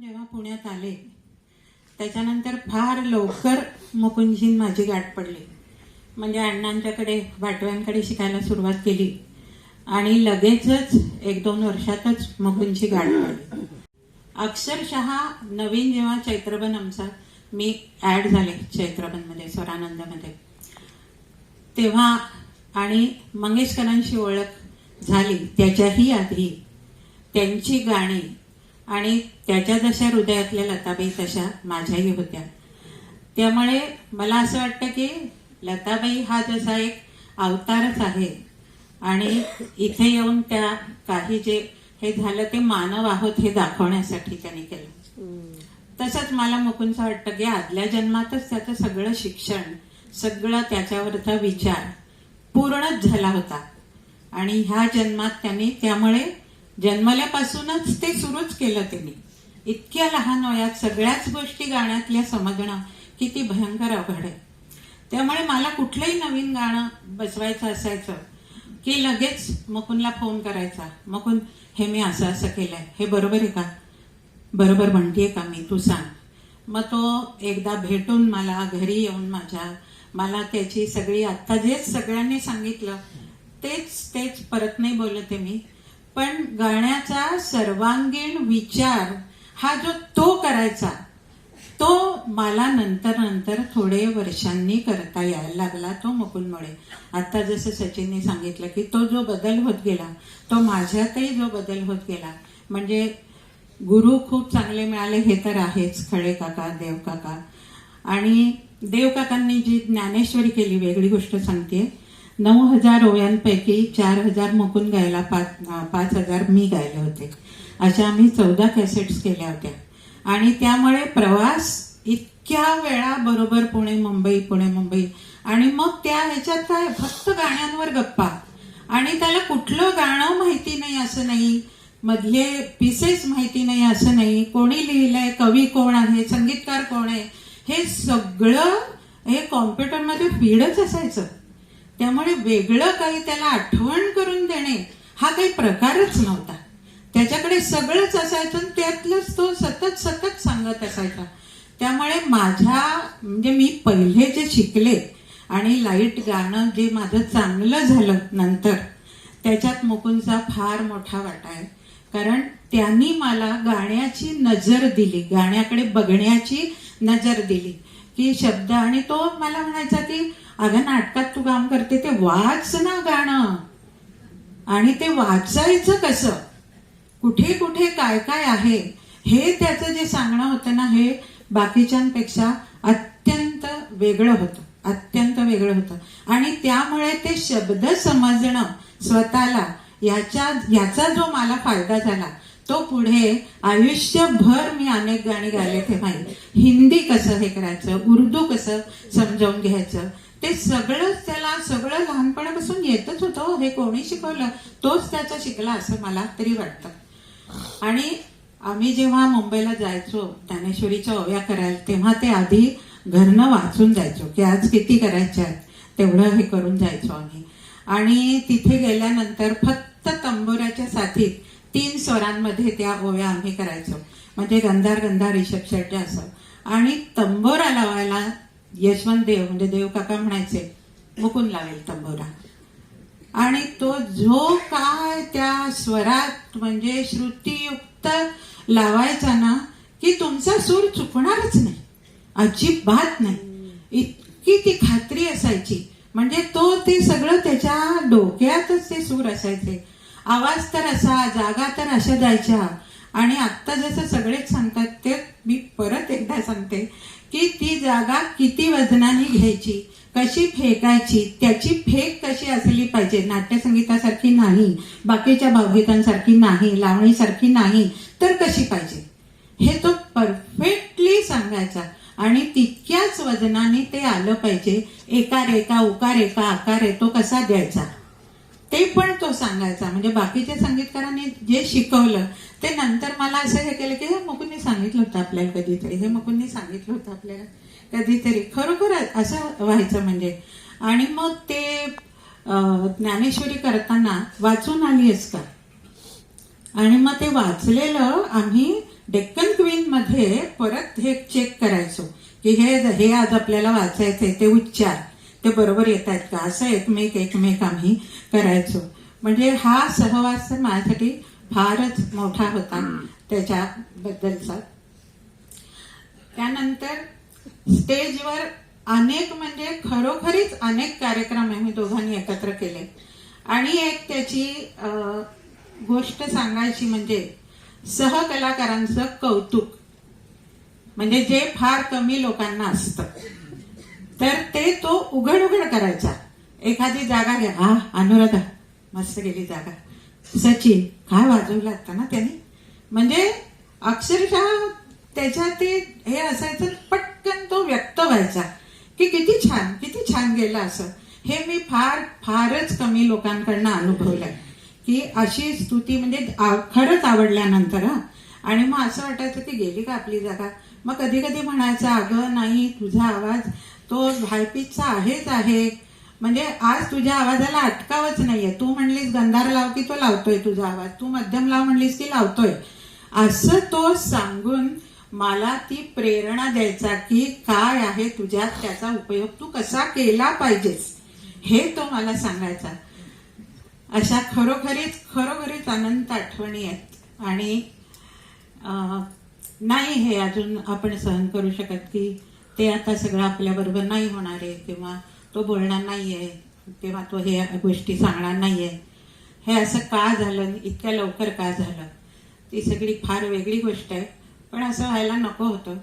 जेव्हा पुण्यात आले त्याच्यानंतर फार लवकर मुकुंदजी माझी गाठ पडली. म्हणजे अण्णांच्याकडे वाटव्यांकडे शिकायला सुरुवात केली आणि लगेचच एक दोन वर्षातच मुकुंदची गाठ पडली. अक्षरशः नवीन जेव्हा चैत्रबन आमचा मी ऍड झाले चैत्रबनमध्ये स्वरानंदमध्ये. तेव्हा आणि मंगेशकरांशी ओळख झाली त्याच्याही आधी त्यांची गाणी आणि त्याच्या जशा हृदयातल्या लताबाई तशा माझ्याही होत्या. त्यामुळे मला असं वाटतं की लताबाई हा जसा एक अवतारच आहे आणि इथे येऊन त्या काही जे हे झालं ते मानव आहोत हे दाखवण्यासाठी त्यांनी केलं. तसंच मला मुकुंदचं वाटतं की आदल्या जन्मातच त्याचं सगळं शिक्षण सगळं त्याच्यावरचा विचार पूर्णच झाला होता. आणि ह्या जन्मात त्यांनी त्यामुळे जन्मल्यापासूनच ते सुरूच केलं तिने. इतक्या लहान वयात सगळ्याच गोष्टी गाण्यातल्या समजणं किती भयंकर अवघड आहे. त्यामुळे मला कुठलंही नवीन गाणं बसवायचं असायचं की लगेच मकुनला फोन करायचा मकुन हे मी असं असं केलंय. हे बरोबर आहे का? बरोबर म्हणतेय का मी? तू सांग. मग तो एकदा भेटून मला घरी येऊन माझ्या मला त्याची सगळी आत्ता जेच सगळ्यांनी सांगितलं तेच तेच परत नाही बोलते मी. पण गाण्याचा सर्वांगीण विचार हा जो तो करायचा तो मला नंतर नंतर थोडे वर्षांनी करता यायला लागला तो मुकुलमुळे आता जसं सचिनने सांगितलं की तो जो बदल होत गेला तो माझ्यातही जो बदल होत गेला म्हणजे गुरु खूप चांगले मिळाले हे तर आहेच खळे काका देव काका. आणि देवकाकांनी जी ज्ञानेश्वरी केली वेगळी गोष्ट सांगते नऊ हजार ओव्यांपैकी चार हजार मुकुंद गायला पाच पाच हजार मी गायले होते. अशा आम्ही चौदा कॅसेट्स केल्या होत्या. आणि त्यामुळे प्रवास इतक्या वेळा बरोबर पुणे मुंबई पुणे मुंबई. आणि मग त्या ह्याच्यात काय फक्त गाण्यांवर गप्पा. आणि त्याला कुठलं गाणं माहिती नाही असं नाही. मधले पीसेस माहिती नाही असं नाही. कोणी लिहिलंय कवी कोण आहे संगीतकार कोण आहे हे सगळं हे कॉम्प्युटरमध्ये फीडच असायचं. त्यामुळे वेगळं काही त्याला आठवण करून देणे हा काही प्रकारच नव्हता. त्याच्याकडे सगळंच असायचं आणि त्यातलंच तो सतत सतत सांगत असायचा. त्यामुळे माझ्या म्हणजे मी पहिले जे शिकले आणि लाइट गाणं जे माझं चांगलं झालं नंतर त्याच्यात मुकुंदचा फार मोठा वाटा आहे. कारण त्यांनी मला गाण्याची नजर दिली गाण्याकडे बघण्याची नजर दिली. की शब्द आणि तो मला म्हणायचा की अगं नाटकात तू काम करते ते वाच ना गाणं. आणि ते वाचायचं कसं? कुठे कुठे काय काय आहे? हे त्याचं जे सांगणं होतं ना हे बाकीच्यांपेक्षा अत्यंत वेगळं होतं अत्यंत वेगळं होतं. आणि त्यामुळे ते शब्द समजणं स्वतःला याच्या याचा जो मला फायदा झाला तो पुढे आयुष्यभर मी अनेक गाणी गायले ते माहीत हिंदी कसं हे करायचं? उर्दू कसं समजावून घ्यायचं? ते सगळंच त्याला सगळं लहानपणापासून येतच होतं. हे कोणी शिकवलं? तोच त्याचा शिकला असं मला तरी वाटतं. आणि आम्ही जेव्हा मुंबईला जायचो ज्ञानेश्वरीच्या ओव्या करायला तेव्हा ते आधी घरनं वाचून जायचो की आज किती करायच्या आहेत? तेवढं हे करून जायचो आम्ही. आणि तिथे गेल्यानंतर फक्त तंबोऱ्याच्या साथीत तीन स्वरांमध्ये त्या ओव्या आम्ही करायचो. म्हणजे गंधार गंधार रिषभ शेट्टी असं. आणि तंबोरा लावायला यशवंत देव म्हणजे देव काका म्हणायचे मुकून लावेल तंबोरा. आणि तो जो काय त्या स्वरात म्हणजे श्रुतीयुक्त लावायचा ना की तुमचा सूर चुकणारच नाही. अजिबात नाही. इतकी ती खात्री असायची. म्हणजे तो ते सगळं त्याच्या डोक्यातच ते सूर असायचे. आवाज तर असा जागा तर अशा जायच्या आणि आत्ता जसं सगळेच सांगतात ते मी परत एकदा सांगते की ती जागा किती वजनाने घ्यायची कशी फेकायची त्याची फेक कशी असली पाहिजे? नाट्यसंगीतासारखी नाही बाकीच्या भावगीतांसारखी नाही लावणीसारखी नाही तर कशी पाहिजे? हे तो परफेक्टली सांगायचा. आणि तितक्याच वजनाने ते आलं पाहिजे. एका रेका उकार एका आकार तो कसा द्यायचा? ते पण तो सांगायचा. म्हणजे बाकीच्या संगीतकारांनी जे शिकवलं ते नंतर मला असं हे केलं की हे मुकुंनी सांगितलं होतं आपल्याला कधीतरी. हे मुकुंनी सांगितलं होतं आपल्याला कधीतरी. खरोखर असं व्हायचं म्हणजे. आणि मग ते ज्ञानेश्वरी करताना वाचून आली आहेस का आणि मग ते वाचलेलं आम्ही डेक्कन क्वीन मध्ये परत हे चेक करायचो. की हे हे आज आपल्याला वाचायचंय ते उच्चार. ते बरोबर येत आहेत का? असं एकमेक एकमेक आम्ही करायचो. म्हणजे हा सहवास तर माझ्यासाठी फारच मोठा होता त्याच्याबद्दलचा. त्यानंतर स्टेजवर अनेक म्हणजे खरोखरीच अनेक कार्यक्रम आम्ही दोघांनी एकत्र केले. आणि एक त्याची गोष्ट सांगायची म्हणजे सहकलाकारांचं कौतुक. म्हणजे जे फार कमी लोकांना असतं. तर ते तो उघड उघड करायचा. एखादी जागा घ्या. हा अनुराधा. मस्त गेली जागा. सचिन काय वाजवलं आता ना त्याने? म्हणजे अक्षरशः त्याच्यात ते हे असायचं पटकन तो व्यक्त व्हायचा. की किती छान किती छान गेलं असं. हे मी फार फारच कमी लोकांकडनं अनुभवलंय. की अशी स्तुती म्हणजे खरंच आवडल्यानंतर हा. आणि मग असं वाटायचं की गेली का आपली जागा? मग कधी कधी म्हणायचं अगं नाही तुझा आवाज तो हायपीचचा आहेच आहे. म्हणजे आज तुझ्या आवाजाला अटकावच नाहीये. तू म्हणलीस गंधार लाव की तो लावतोय तुझा आवाज. तू मध्यम लाव म्हणलीस की लावतोय. असं तो सांगून मला ती प्रेरणा द्यायचा की काय आहे तुझ्यात त्याचा उपयोग तू कसा केला पाहिजेस? हे तो मला सांगायचा. अशा खरोखरीच खरोखरीच अनंत आठवणी आहेत. आणि नाही हे अजून आपण सहन करू शकत की ते आता सगळं आपल्याबरोबर नाही होणार आहे किंवा तो बोलणार नाही आहे किंवा तो हे गोष्टी सांगणार नाही आहे. हे असं का झालं? इतक्या लवकर का झालं? ती सगळी फार वेगळी गोष्ट आहे. पण असं व्हायला नको होतं.